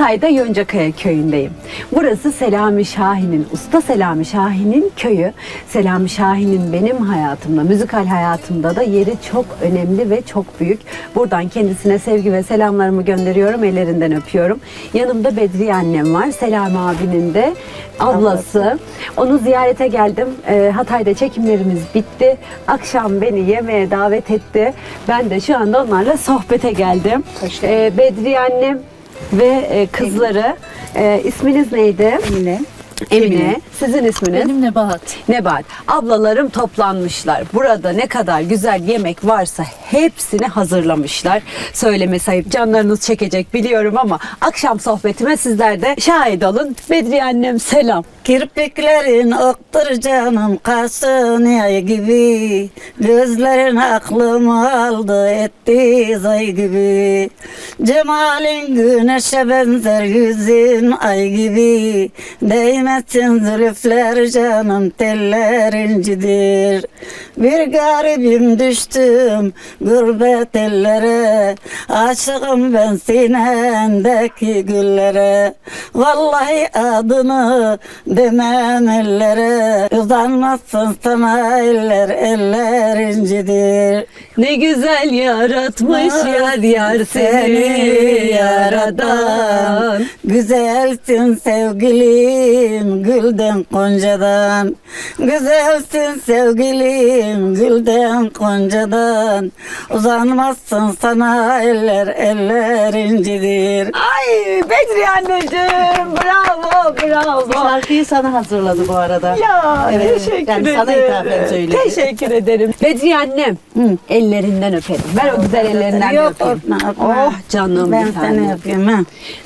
Hatay'da Yoncakaya köyündeyim. Burası Selami Şahin'in, Usta Selami Şahin'in köyü. Selami Şahin'in benim hayatımda, müzikal hayatımda da yeri çok önemli ve çok büyük. Buradan kendisine sevgi ve selamlarımı gönderiyorum, ellerinden öpüyorum. Yanımda Bedriye annem var, Selami abinin de ablası. Onu ziyarete geldim. Ee, Hatay'da çekimlerimiz bitti. Akşam beni yemeğe davet etti. Ben de şu anda onlarla sohbete geldim. Ee, Bedriye annem ve e, kızları. Ee, isminiz neydi? Emine. Emine. Sizin isminiz? Benim Nebahat. Nebahat. Ablalarım toplanmışlar. Burada ne kadar güzel yemek varsa hepsini hazırlamışlar. Söyleme sayıp canlarınız çekecek biliyorum ama akşam sohbetime sizler de şahit olun. Bedriye annem selam. Kirpiklerin oktur canım kaşın yay gibi. Gözlerin aklımı aldı etti zay gibi. Cemalin güneşe benzer yüzün ay gibi. Değmesin zülüfler canım teller incidir. Bir garibim düştüm gurbet ellere. Aşığım ben sinendeki güllere. Vallahi adını demem ellere Uzanmazsın sana eller eller incidir. Ne güzel yaratmış yar yar seni yaradan. Güzelsin sevgilim gülden koncadan. Güzelsin sevgilim gülden koncadan. Uzanmazsın sana eller eller incidir. Ay Bedriye anneciğim bravo bravo. Şarkıyı sana hazırladı bu arada. Ya Evet, teşekkür yani ederim. sana hitaben söyledi. Teşekkür ederim. Bedriye annem ellerinden öperim. Ben o güzel ellerinden Yok öpeyim. öpme Oh canım Ben bir seni tanem. yapayım ha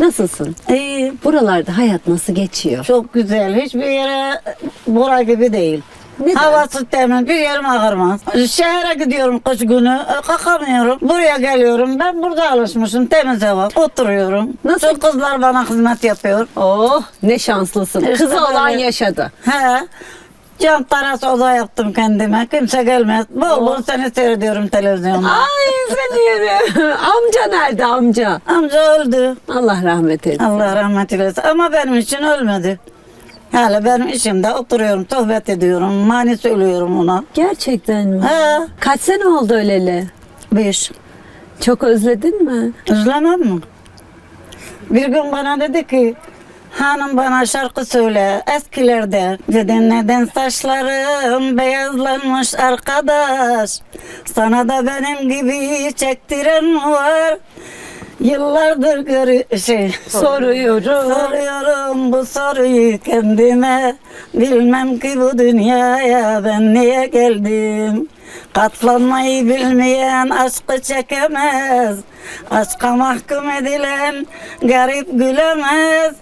Nasılsın? İyi Buralarda hayat nasıl geçiyor? çok güzel hiçbir yere bura gibi değil Neden? Havası temiz, bir yerim ağırmaz. Şehre gidiyorum kış günü, e, kalkamıyorum. Buraya geliyorum, ben burada alışmışım, temiz hava. Oturuyorum. Nasıl? Şu kızlar bana hizmet yapıyor. Oh ne şanslısın. İşte Kızı olan yaşadı. He. Cam taras oda yaptım kendime. Kimse gelmez. Bol bol seni seyrediyorum televizyonda. Ay seni yerim. amca nerede amca? Amca öldü. Allah rahmet eylesin. Allah rahmet eylesin. Ama benim için ölmedi. Hala benim işimde oturuyorum, sohbet ediyorum, mani söylüyorum ona. Gerçekten mi? He. Kaç sene oldu öleli? Beş. Çok özledin mi? Üzlemem mi? Bir gün bana dedi ki Hanım bana şarkı söyle eskilerde Dedim neden saçlarım beyazlanmış arkadaş Sana da benim gibi çektiren var Yıllardır görü şey Soruyorum. Soruyorum bu soruyu kendime Bilmem ki bu dünyaya ben niye geldim Katlanmayı bilmeyen aşkı çekemez Aşka mahkum edilen garip gülemez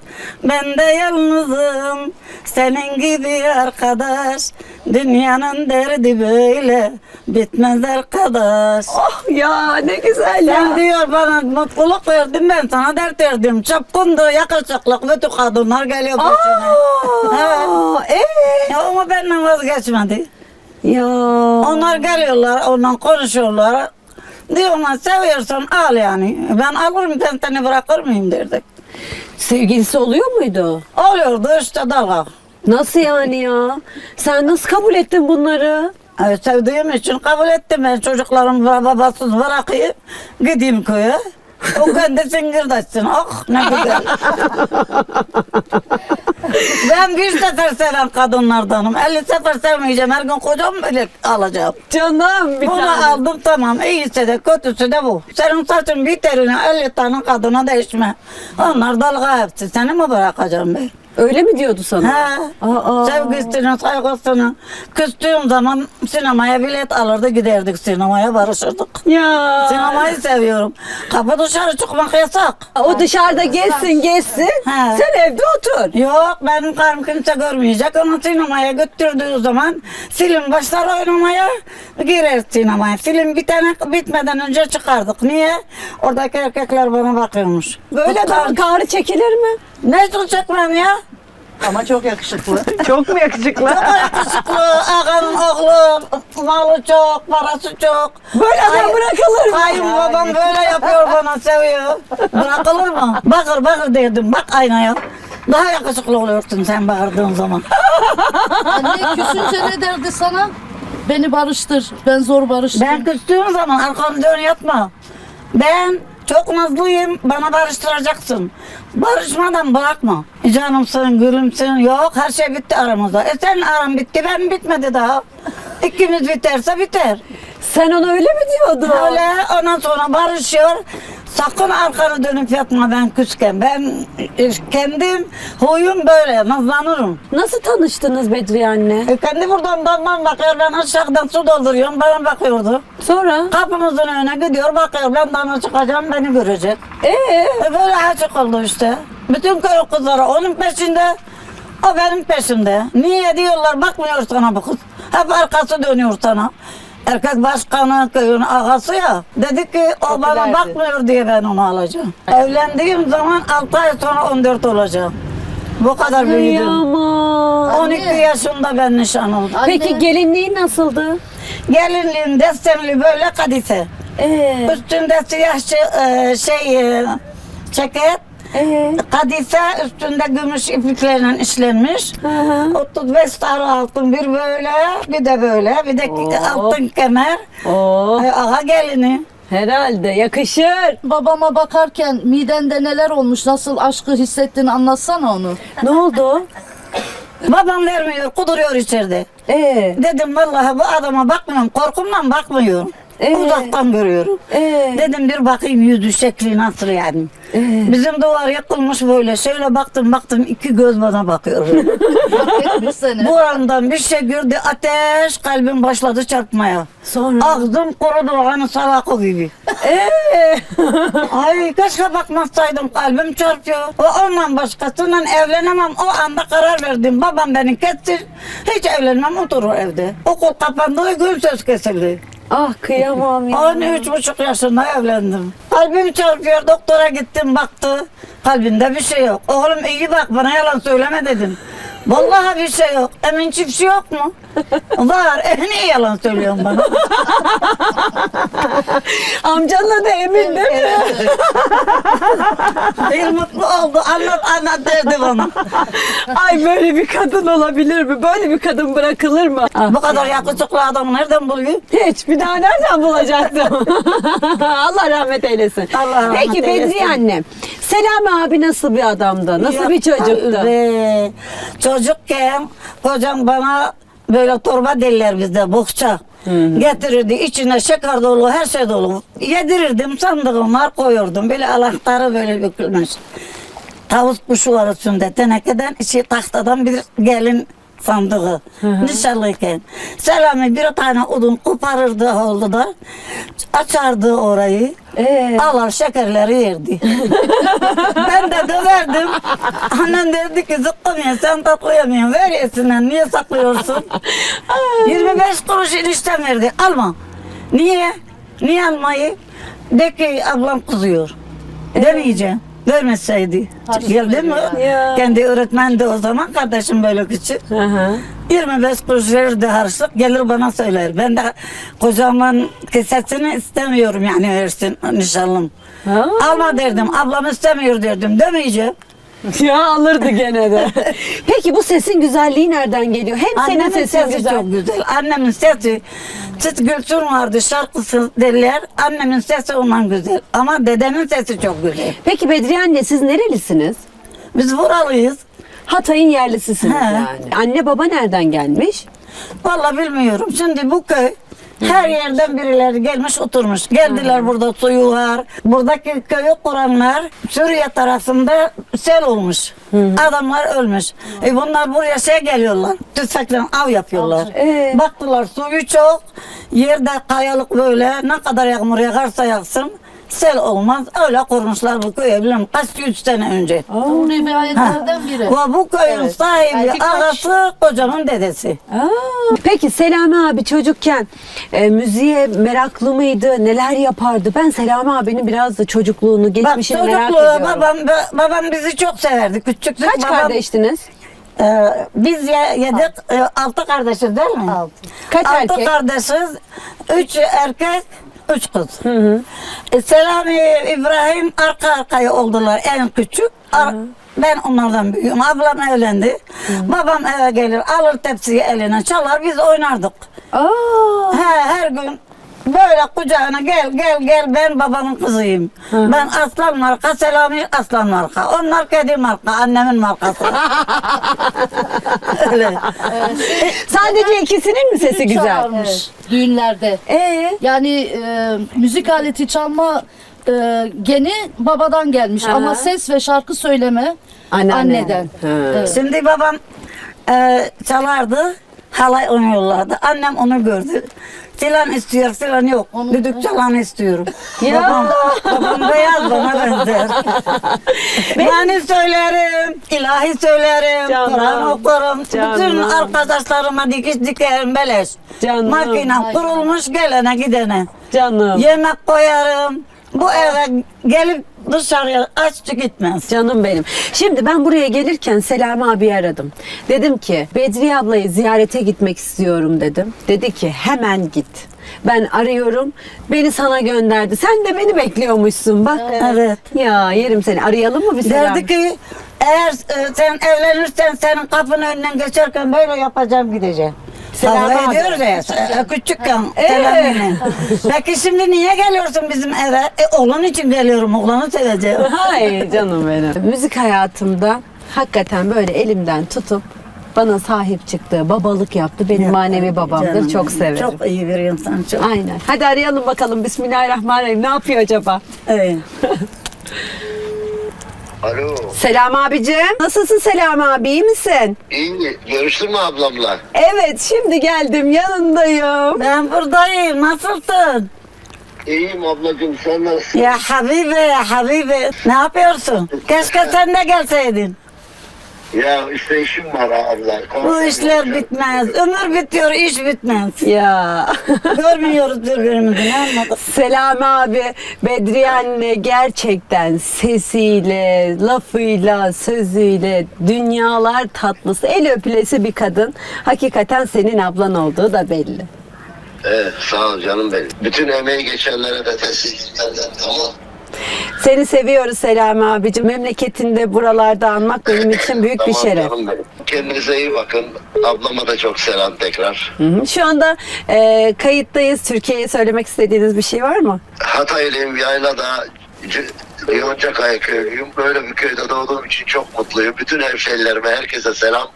Ben de yalnızım senin gibi arkadaş Dünyanın derdi böyle bitmez arkadaş Oh ya ne güzel ya. sen diyor bana mutluluk verdin ben sana dert verdim. Çapkındı, yakışıklı, bütün kadınlar geliyor. Aa, ee? Ya ama benden vazgeçmedi. Ya. Onlar geliyorlar, ondan konuşuyorlar. Diyorlar seviyorsan al yani. Ben alırım ben seni bırakır mıyım derdik. Sevgilisi oluyor muydu? Oluyordu işte dalga. Nasıl yani ya? Sen nasıl kabul ettin bunları? Ay, sevdiğim için kabul ettim ben çocuklarımı babasız bırakayım. Gideyim köye. O kendi singirdaşsın. Ah ne güzel. ben bir sefer seven kadınlardanım. 50 sefer sevmeyeceğim. Her gün kocam bile alacağım. Canım bir Bunu tane. aldım tamam. İyisi de kötüsü de bu. Senin saçın bir terine 50 tane kadına değişme. Onlar dalga hepsi. Seni mi bırakacağım ben? Öyle mi diyordu sana? He. Aa. Sevgisini, saygısını. Küstüğüm zaman sinemaya bilet alırdı giderdik sinemaya barışırdık. Ya. Sinemayı seviyorum. Kapı dışarı çıkmak yasak. O dışarıda gezsin gezsin. He. Sen evde otur. Yok benim karım kimse görmeyecek. Onu sinemaya götürdüğü zaman film başlar oynamaya girer sinemaya. Film bitene, bitmeden önce çıkardık. Niye? Oradaki erkekler bana bakıyormuş. Böyle daha karı çekilir mi? Ne çekmem ya? Ama çok yakışıklı. Çok mu yakışıklı? Yakışıklı, ağanın oğlu, malı çok, parası çok. Böyle adam Ay- bırakılır mı? Kayınbabam böyle yapıyor bana seviyor. Bırakılır mı? Bakır bakır derdim. Bak aynaya. Daha yakışıklı oluyorsun sen bağırdığın zaman. Anne küsünce ne derdi sana? Beni barıştır. Ben zor barıştım. Ben küstüğüm zaman arkanı dön yatma. Ben çok nazlıyım. Bana barıştıracaksın. Barışmadan bırakma. Canımsın, gülümsün. Yok her şey bitti aramızda. E sen aram bitti, ben bitmedi daha. İkimiz biterse biter. Sen ona öyle mi diyordun? Öyle ondan sonra barışıyor. Sakın arkanı dönüp yatma ben küsken. Ben e, kendim huyum böyle nazlanırım. Nasıl tanıştınız Bedriye anne? E, kendi buradan damdan bakıyor ben aşağıdan su dolduruyorum bana bakıyordu. Sonra? Kapımızın önüne gidiyor bakıyor ben dama çıkacağım beni görecek. Ee, E, böyle açık oldu işte. Bütün köy kızları onun peşinde. O benim peşimde. Niye diyorlar bakmıyor sana bu kız. Hep arkası dönüyor sana. Herkes başkanı köyün ağası ya. Dedi ki o bana Popülerdi. bakmıyor diye ben onu alacağım. Evlendiğim zaman 6 ay sonra 14 olacağım. Bu kadar büyüdüm. Kıyamam. 12 yaşında ben nişan oldum. Anne, Peki gelinliği nasıldı? Gelinliğim destenli böyle kadise. Ee, Üstünde siyah şey, e, şey e, ceket. Ee, Kadife üstünde gümüş ipliklerle işlenmiş. hı hı. 35 tane altın bir böyle bir de böyle bir de Oo. altın kemer. Oo, Ee, Ağa gelini. herhalde yakışır. babama bakarken midende neler olmuş? Nasıl aşkı hissettin anlatsana onu. Ne oldu? Babam vermiyor kuduruyor içeride. Ee, Dedim vallahi bu adama bakmıyorum korkumdan bakmıyorum. Ee? Uzaktan görüyorum. ee, Dedim bir bakayım yüzü şekli nasıl yani. ee. Bizim duvar yakılmış böyle. Şöyle baktım baktım iki göz bana bakıyor. Fark etmiş seni. Bu aramdan bir şey gördü ateş kalbim başladı çarpmaya. Sonra? Ağzım kurudu hani salakı gibi. Ee, Ay keşke bakmasaydım kalbim çarpıyor. O onunla başkasıyla evlenemem. O anda karar verdim. Babam beni kestir. Hiç evlenmem oturur evde. Okul kapandığı gün söz kesildi. Ah kıyamam ya. 13 buçuk yaşında evlendim. Kalbim çarpıyor. Doktora gittim baktı. Kalbinde bir şey yok. Oğlum iyi bak bana yalan söyleme dedim. Vallahi bir şey yok. Emin çiftçi yok mu? Var. E niye yalan söylüyorsun bana? Amcanla da emin değil mi? Bir mutlu oldu. Anlat anlat derdi bana. Ay böyle bir kadın olabilir mi? Böyle bir kadın bırakılır mı? Bu kadar yakışıklı adamı nereden buluyor? Hiç bir daha nereden bulacaktım? Allah rahmet eylesin. Allah rahmet Peki eylesin. Bedriye anne, Selami abi nasıl bir adamdı? Nasıl bir çocuktu? Be, çocukken kocam bana böyle torba derler bizde bohça. Getirirdi içine şeker dolu her şey dolu. Yedirirdim sandığıma koyurdum. Böyle alakları böyle bükülmüş. Tavus kuşu var üstünde tenekeden içi tahtadan bir gelin sandığı. Nişanlıyken. Selami bir tane odun koparırdı oldu da açardı orayı. Ee? Alır şekerleri yerdi. ben de döverdim. Annem derdi ki ye sen tatlı yemiyorsun. Ver yesinler niye saklıyorsun? 25 kuruş eniştem verdi. Alma. Niye? Niye almayı? De ki ablam kızıyor. Demeyeceğim. Vermeseydi. Geldi mi? Ya. Kendi öğretmen de o zaman kardeşim böyle küçük. Hı hı. 25 kuruş verirdi harçlık gelir bana söyler. Ben de kocamın kesesini istemiyorum yani versin nişanlım. Ha? Alma derdim. Ablam istemiyor derdim. Demeyeceğim. Ya alırdı gene de. Peki bu sesin güzelliği nereden geliyor? Hem senin Annemin sesin sesi güzel. çok güzel. Annemin sesi Çıt Gülsün vardı şarkısı derler. Annemin sesi ondan güzel. Ama dedemin sesi çok güzel. Peki Bedriye anne siz nerelisiniz? Biz buralıyız. Hatay'ın yerlisisiniz He. yani. Anne baba nereden gelmiş? Vallahi bilmiyorum. Şimdi bu köy her yerden birileri gelmiş oturmuş. Geldiler burada suyu var. Buradaki köyü kuranlar Suriye tarafında sel olmuş. Adamlar ölmüş. E bunlar buraya şey geliyorlar. Tüfekle av yapıyorlar. Ee? Baktılar suyu çok. Yerde kayalık böyle ne kadar yağmur yağarsa yağsın sel olmaz. Öyle kurmuşlar bu köyü bilmem kaç yüz sene önce. Bu rivayetlerden biri. Ve bu köyün sahibi Belki kaç- ağası kocamın dedesi. Aa, peki Selami abi çocukken e, müziğe meraklı mıydı? Neler yapardı? Ben Selami abinin biraz da çocukluğunu, Bak geçmişini merak çocukluğu ediyorum. babam babam bizi çok severdi. Küçüklük Kaç babam kardeştiniz? Ee, biz ye- yedik e, altı kardeşiz değil mi? Altı. Kaç altı erkek? kardeşiz. Üç erkek, üç kız. E, Selami İbrahim arka arkaya oldular en küçük. Ar- ben onlardan büyüğüm. Ablam evlendi. Babam eve gelir alır tepsiyi eline çalar biz oynardık. Aa, He, her gün böyle kucağına gel gel gel ben babamın kızıyım. Ben aslan marka Selami aslan marka. Onlar kedi marka annemin markası. Öyle. sadece ikisinin mi sesi güzel? Çalarmış düğünlerde. Ee, Yani e, müzik aleti çalma e, geni babadan gelmiş Aha. ama ses ve şarkı söyleme Anneanne. anneden. Evet. Şimdi babam e, çalardı. Halay oynuyorlardı. Annem onu gördü. Filan istiyor filan yok. Düdük çalan istiyorum. Ya. Babam, babam beyaz bana benzer. Yani söylerim, ilahi söylerim, Canım. Kur'an okurum. Canım. Bütün arkadaşlarıma dikiş dikerim beleş. Canım. Makinem kurulmuş gelene gidene. Canım. Yemek koyarım. Bu eve gelip dışarıya açtı gitmez. Canım benim. Şimdi ben buraya gelirken Selami abi aradım. Dedim ki Bedriye ablayı ziyarete gitmek istiyorum dedim. Dedi ki hemen git. Ben arıyorum. Beni sana gönderdi. Sen de beni bekliyormuşsun bak. Evet. Ya yerim seni. Arayalım mı bir Selami? Derdi ki eğer e, sen evlenirsen senin kapının önünden geçerken böyle yapacağım gideceğim. Selam Kavga ediyoruz ya e, küçükken Ee? selamını. Peki şimdi niye geliyorsun bizim eve? E, oğlan için geliyorum oğlanı seveceğim. Hay canım benim. Müzik hayatımda hakikaten böyle elimden tutup bana sahip çıktı, babalık yaptı. Benim manevi babamdır. Canım çok severim. Çok iyi bir insan çok. Aynen. Hadi arayalım bakalım. Bismillahirrahmanirrahim. Ne yapıyor acaba? Evet. Alo. Selam abicim. Nasılsın Selam abi? İyi misin? İyi. Görüştün mü ablamla? Evet şimdi geldim yanındayım. Ben buradayım. Nasılsın? İyiyim ablacığım sen nasılsın? Ya Habibe Habibe. Ne yapıyorsun? Keşke sen de gelseydin. Ya işte işim var abla. Bu işler bitmez. Ömür bitiyor, iş bitmez. Ya. Görmüyoruz birbirimizi. Ne anladık? Selam abi. Bedriye anne gerçekten sesiyle, lafıyla, sözüyle dünyalar tatlısı, el öpülesi bir kadın. Hakikaten senin ablan olduğu da belli. Evet sağ ol canım benim. Bütün emeği geçenlere de teşekkürler. Tamam. Seni seviyoruz Selami abicim. Memleketinde buralarda anmak benim için büyük bir Tamam şeref. canım benim. Kendinize iyi bakın. Ablama da çok selam tekrar. Hı hı. Şu anda e, kayıttayız. Türkiye'ye söylemek istediğiniz bir şey var mı? Hataylıyım yaylada C- Yoncakaya köylüyüm. Böyle bir köyde doğduğum için çok mutluyum. Bütün hemşehrilerime herkese selam.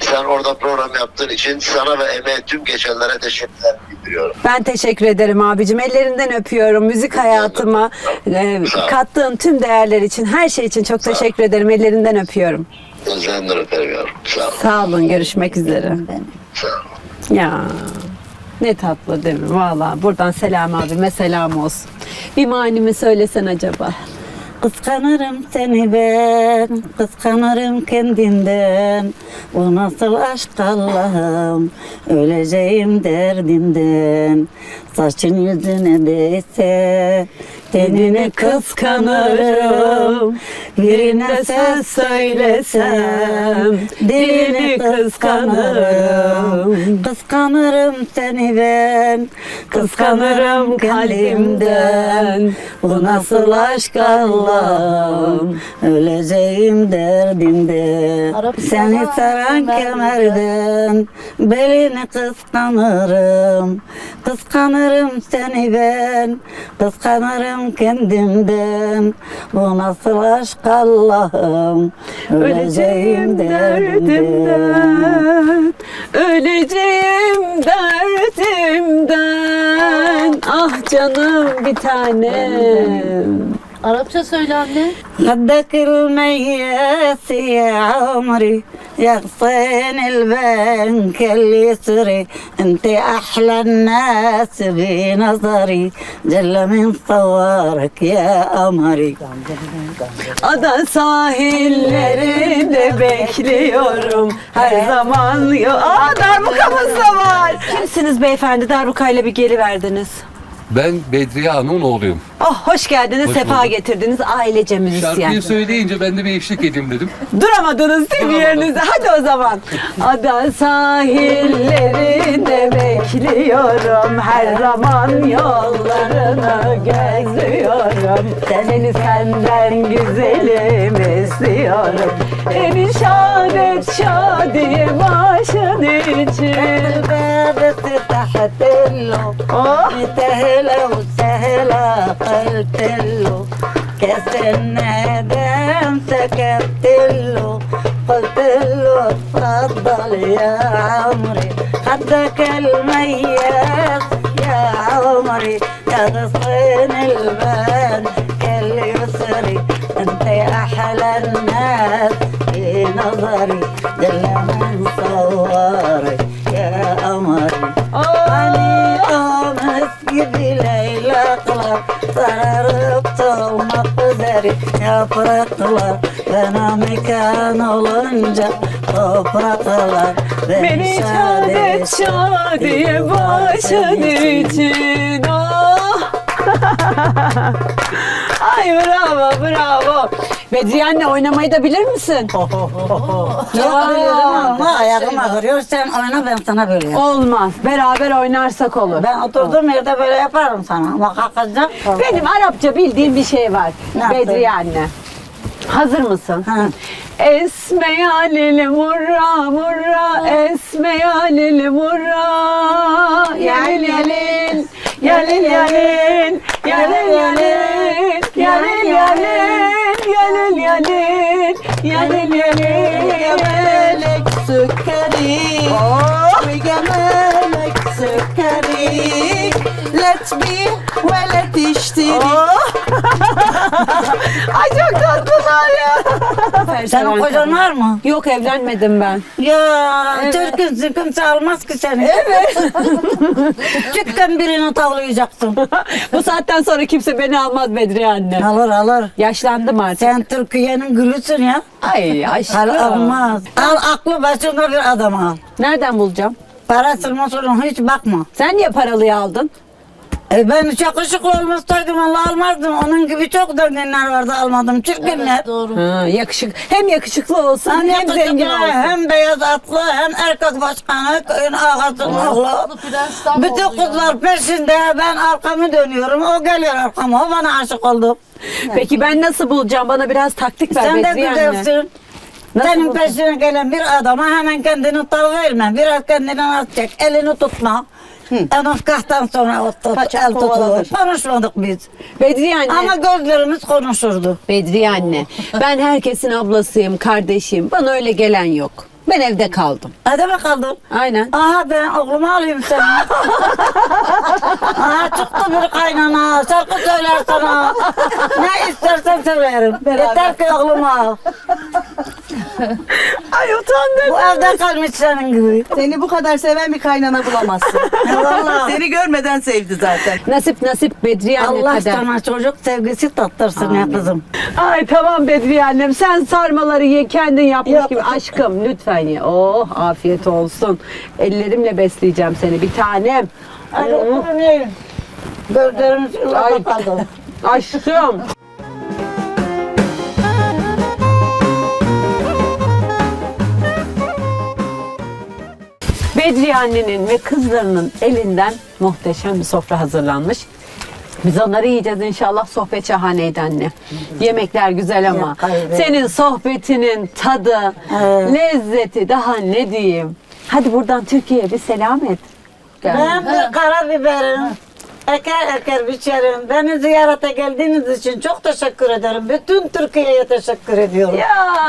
Sen orada program yaptığın için sana ve emeğe tüm geçenlere teşekkürler bildiriyorum. Ben teşekkür ederim abicim. Ellerinden öpüyorum. Müzik hayatıma e, ol. kattığın tüm değerler için, her şey için çok teşekkür ederim. Ellerinden öpüyorum. Öperim yavrum. Sağ ol. Sağ olun. Görüşmek üzere. Sağ ol. Ya ne tatlı değil mi? Valla buradan selam abime selam olsun. Bir manimi söylesen acaba. Kıskanırım seni ben, kıskanırım kendimden. Bu nasıl aşk Allah'ım, öleceğim derdinden. Saçın yüzüne değse, tenini kıskanırım. Birine söz söylesem, dilini kıskanırım. Kıskanırım seni ben, kıskanırım kalbimden. Bu nasıl aşk Allah'ım, öleceğim derdimden. Arap Seni saran kemerden, belini kıskanırım. Kıskanırım seni ben, kıskanırım kendimden. Bu nasıl aşk Allah'ım, öleceğim derdimden. Öleceğim derdimden. Ah canım bir tanem. Arapça söyle anne. خدك المياس يا عمري يا غصين البنك اليسري انت احلى الناس بنظري جل من صورك يا قمري Ada sahillerinde bekliyorum her zaman. Yo Aa darbukamız da var. Kimsiniz beyefendi? Darbukayla bir geliverdiniz. Ben Bedriye Hanım'ın oğluyum. Oh hoş geldiniz, Hoş sefa bulduk. getirdiniz ailece müzisyen. Şarkıyı söyleyince ben de bir eşlik edeyim dedim. Duramadınız değil mi yerinizde? Hadi o zaman. Ada sahillerinde bekliyorum. Her zaman yollarını gözlüyorum. Seni senden güzelim istiyorum. Beni şad et şadiye başın için. بس تحت له Oh. سهلة وسهلة قلت له كاس الندم سكت له قلت له اتفضل يا عمري خدك المياس يا عمري يا غصن Sararıp solmak üzere yapraklar Bana mekan olunca topraklar Beni et şadiye başın için. Oh. Ay bravo bravo. Bedriye anne oynamayı da bilir misin? Biliyorum ama ayağım ağrıyor sen oyna ben sana böyle. Olmaz. Beraber oynarsak olur. Ben oturduğum yerde böyle yaparım sana ama kalkacak. Benim Arapça bildiğim bir şey var. Ne? Bedriye anne. Hazır mısın? Ha. Esme ya lili murra murra esme ya lili murra yalil yalil yalil yalil yalil yalil yalil yalil Yalil yalil Yalil yalil Gemelek sükkeri Gemelek sükkeri Let me ve let değilim. Ay çok tatlılar ya. Sen o kocan var mı? Yok evlenmedim ben. Ya evet. Türk'ün zıkkım sağlamaz ki seni. Evet. Çıkkın birini tavlayacaksın. Bu saatten sonra kimse beni almaz Bedriye anne. Alır alır. Yaşlandım artık. Sen Türkiye'nin gülüsün ya. Ay aşkım. Al almaz. Al aklı başında bir adam al. Nereden bulacağım? Parasını hiç bakma. Sen niye paralıya aldın? E ben hiç yakışıklı olmasaydım Allah almazdım. Onun gibi çok zenginler vardı almadım. Çirkinler. Doğru. Ha, yakışık hem yakışıklı olsun Hem hem, zengin olsun. hem beyaz atlı hem erkek başkanı köyün ağasının oğlu. Bütün kızlar peşinde ben arkamı dönüyorum. O geliyor arkama. O bana aşık oldu. Peki ben nasıl bulacağım? Bana biraz taktik ver Sen de Bedriye anne. güzelsin. Nasıl Senin peşine gelen bir adama hemen kendini tav verme. Biraz kendinden az çek. Elini tutma. En afkahtan sonra o tut, Kaçak el tutulur. kovalanır. Konuşmadık biz. Bedriye anne. Ama gözlerimiz konuşurdu. Bedriye anne. Ben herkesin ablasıyım, kardeşiyim. Bana öyle gelen yok. Ben evde kaldım. Hadi bakalım. Aynen. Aha ben oğlumu alayım seni. Aha çıktı bir kaynana. Şarkı söyler sana. ne istersen söylerim. Yeter ki oğlumu al. Ay utandım. Bu evde kalmış senin gibi. Seni bu kadar seven bir kaynana bulamazsın. Ya vallahi. Seni görmeden sevdi zaten. Nasip nasip Bedriye anne Allah kader. sana çocuk sevgisi tattırsın ya kızım. Ay tamam Bedriye annem sen sarmaları ye kendin yapmış Yok. gibi aşkım lütfen ye. Oh afiyet olsun. Ellerimle besleyeceğim seni bir tanem. Hadi oturun yiyin. Gözlerimiz Ay. Aşkım. Bedriye annenin ve kızlarının elinden muhteşem bir sofra hazırlanmış. Biz onları yiyeceğiz inşallah. Sohbet şahaneydi anne. Yemekler güzel ama senin sohbetinin tadı, Evet. lezzeti daha ne diyeyim. Hadi buradan Türkiye'ye bir selam et. Ben bir karabiberim. Eker eker biçerim. Beni ziyarete geldiğiniz için çok teşekkür ederim. Bütün Türkiye'ye teşekkür ediyorum. Ya.